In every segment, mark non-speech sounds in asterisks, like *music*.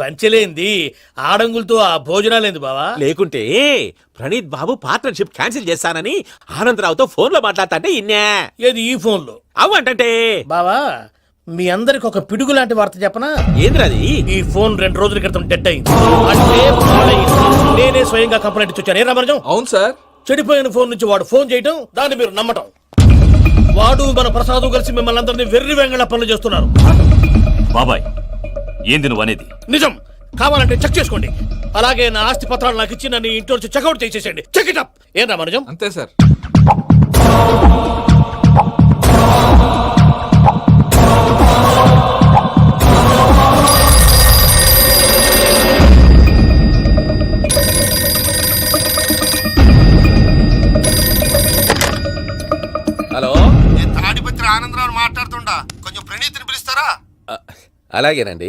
పంచలేంది? ఆడంగులతో ఆ భోజనాలేంది బావా? లేకుంటే ప్రణీత్ బాబు పార్ట్నర్షిప్ క్యాన్సిల్ చేస్తానని ఆనందరావుతో ఫోన్లో మాట్లాడతాంటే ఇన్నే. ఏది ఈ ఫోన్లో? అవ్వంటే బావా మీ అందరికి ఒక పిడుగు లాంటి వార్త చెప్పనా? ఏంద్రది? ఈ ఫోన్ రెండు రోజుల క్రితం డెడ్ అయింది. అంటే పాడైంది. నేనే స్వయంగా కంప్లైంట్ ఇచ్చి వచ్చాను ఏ రామరాజం అవును సార్. చెడిపోయిన ఫోన్ నుంచి వాడు ఫోన్ చేయటం దాన్ని మీరు నమ్మటం. వాడు మన ప్రసాదు కలిసి మిమ్మల్ని అందరినీ వెర్రి వెంగళ పనులు చేస్తున్నారు. బాబాయ్ ఏంది నువ్వు అనేది? నిజం. కావాలంటే చెక్ చేసుకోండి. అలాగే నా ఆస్తి పత్రాలు నాకు ఇచ్చి నన్ను ఇంట్లో నుంచి చెక్అౌట్ చేసేసండి చెక్ ఇట్ అప్ ఏం రామరాజం అంతే సార్. హలో? నేను తాడిపత్రి ఆనందరావు మాట్లాడుతుండా? కొంచెం ప్రణీతిని పిలుస్తారా? అలాగేనండి.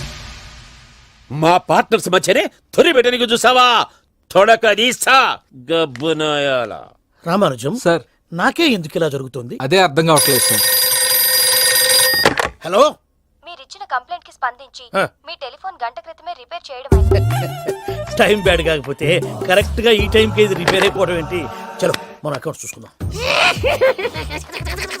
మా పార్ట్నర్స్ మధ్యనే తొలి పెట్టడానికి చూసావా? తొడక తీస్తా గబ్బునాయాల. రామానుజం సార్. నాకే ఎందుకు ఇలా జరుగుతుంది? అదే అర్థం కావట్లేదు సార్. హలో? మీరిచ్చిన కంప్లైంట్కి స్పందించి. మీ టెలిఫోన్ గంట క్రితమే రిపేర్ చేయడం *laughs* టైం బ్యాడ్ కాకపోతే కరెక్ట్గా ఈ టైం కి ఇది రిపేర్ అయిపోవడం ఏంటి? చలో మన అకౌంట్ చూసుకుందాం. *laughs*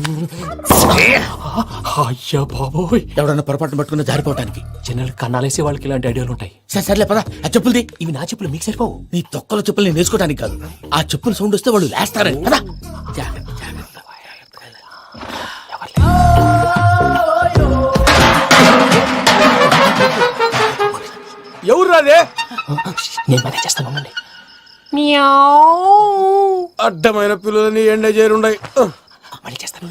అయ్యా బాబోయ్. ఎవడన్నా పొరపాటున పట్టుకున్న జారిపోవటానికి జనరల్ కన్నాలేసే వాళ్ళకి ఇలాంటి ఐడియాలు ఉంటాయి. సరే సర్లే పదా. ఆ చెప్పులది ఇవి నా చెప్పులు మీకు సరిపోవు. నీ తొక్కల చెప్పులు నేను వేసుకోవడానికి కాదు. ఆ చెప్పులు సౌండ్ వస్తే వాళ్ళు లేస్తారని పదా. ఎవరు రాదే నేను మేనేజ్ చేస్తాను ఉండండి అడ్డమైన పిల్లలని ఎండ చేరుండయి మళ్ళీ చేస్తాను.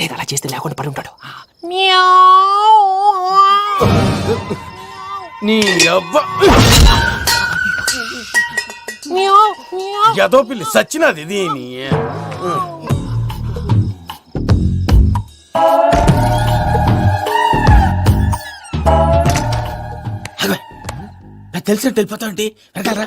లేదు అలా చేస్తే లేకుండా పడి ఉంటాడు. నీ అవ్వ ఎదో పిల్లి సచ్చినది దీని. నాకు తెలిసినట్టు వెళ్ళిపోతావు ఏంటి? వెనకాలరా.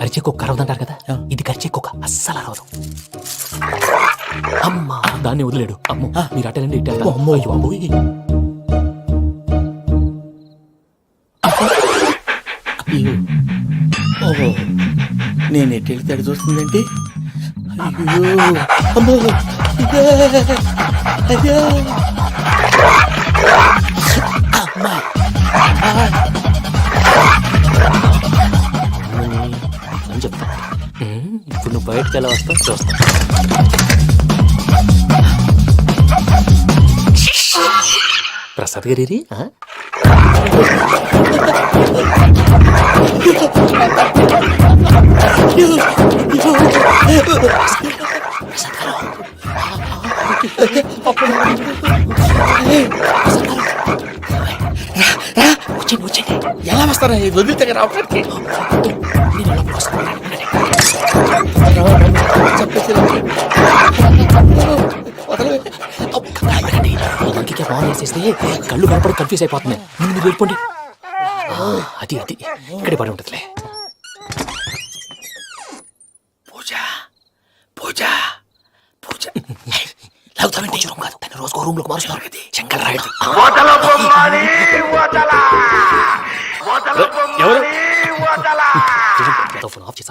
అరిచే కుక్క అరవదంటారు కదా? ఇది కరిచే కుక్క అస్సలు అరవదు. అమ్మా! దాన్ని వదిలేడు. అమ్మో మీరు అటెండి ఇటు. అమ్మో. అయ్యో, అమ్మోయ్. ఓహో. నేను ఎటు వెళ్తే అటు చూస్తుందంటే? అయ్యో. అమ్మో! ఇదే, అయ్యో! అమ్మా బయటకు ఎలా వస్తావు చూస్తా. ప్రసాద్ గారి. ఎలా వస్తారా వదిలితే రావడానికి? నేను లోపలికి చేసేస్తే కళ్ళు కనపడి కన్ఫ్యూజ్ అయిపోతున్నాయి ముందు వెళ్ళిపోండి. అది అది. ఇక్కడే పడి ఉంటుందిలే. పూజ పూజ పూజ. లాగుతామంటే రూమ్ కాదు తన రోజుకో రూమ్లోకి మారుస్తున్నారు కదా చెంగల్ రాయడం. ఎవరు? ఫోన్ ఆఫ్ చేసి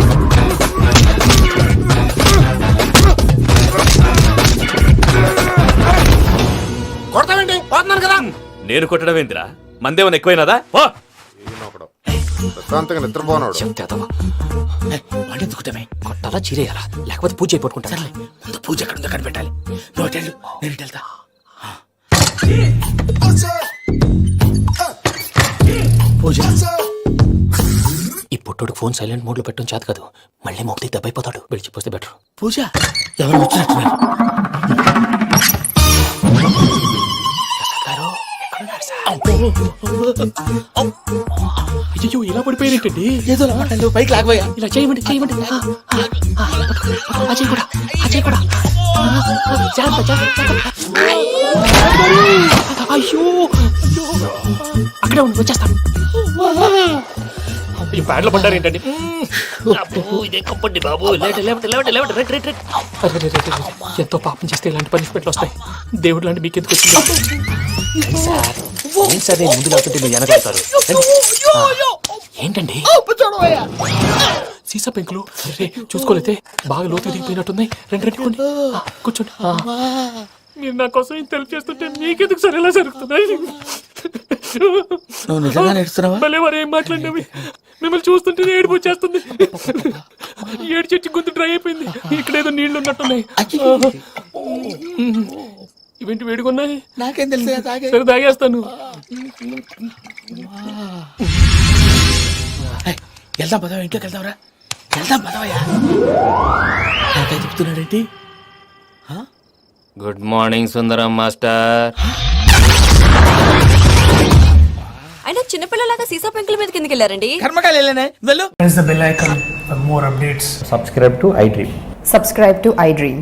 పోతున్నాను కదా. నేను కొట్టడం ఏందిరా? మందేమన్నా ఎక్కువైనదా? పో! ఈయనొకడు. ప్రశాంతంగా నిద్రపోనాడు. ఎందుకుంటామే కొట్టాలా చీరేయాలా? లేకపోతే పూజ అయిపోట్టుకుంటా ముందు పూజ ఎక్కడ ఉందో కనిపెట్టాలి నేను వెళ్తా. పూజ. ఈ పుట్టోడు ఫోన్ సైలెంట్ మోడ్లో పెట్టడం చేత కాదు. మళ్ళీ మొక్కి దెబ్బైపోతాడు విడిచిపోతే బెటర్. పూజ ఎవరు వచ్చినట్టున్నారు? అయ్యో ఇలా పడిపోయినట్టండి ఏదో మాట్లాడు పైకి లాగబోయా. ఇలా చేయమండి చేయమండి. కూడా కూడా జాగ్రత్త, జాగ్రత్త. అయ్యో. అక్కడే ఉండి వచ్చేస్తాను. ఈ బ్యాడ్లో పడ్డారు ఏంటండి ఎంతో పాపం చేస్తే ఇలాంటి పనిష్మెంట్లు వస్తాయి. దేవుడు లాంటి మీకు ఎందుకు వచ్చింది ఏం సార్ ముందు లేకపోతే మీరు వెనకాడతారు. ఏంటండి? సీసా పెంకులు. చూసుకోలేతే బాగా లోతు దిగిపోయినట్టున్నాయి రెండు రెండు కొన్ని కూర్చోండి. మీరు నా కోసం ఇంత హెల్ప్ చేస్తుంటే మీకెందుకు సరే ఎలా జరుగుతున్నాయి? నువ్వు నిజంగా నేర్చుతున్నావా? భలే వారు ఏం మాట్లాడినవి. మిమ్మల్ని చూస్తుంటే ఏడుపు వచ్చేస్తుంది. ఏడు చెట్టు గొంతు డ్రై అయిపోయింది. ఇక్కడ ఏదో నీళ్ళు ఉన్నట్టున్నాయి. ఇవేంటి వేడుకున్నాయి నాకేం తెలుసు తాగే. సరే తాగేస్తాను. వెళ్దాం పదవా ఇంట్లోకి వెళ్దాంరా. వెళ్దాం పదవయ్యా. నాకై చెప్తున్నాడేంటి? Good morning Sundaram master. అయినా చిన్నపిల్లలాగా సీసా పెంకుల మీద కిందకి వెళ్ళారండి? కర్మకాయలు వెళ్ళానే. వెళ్ళు. Press the bell icon for more updates. subscribe to iDream. Subscribe to iDream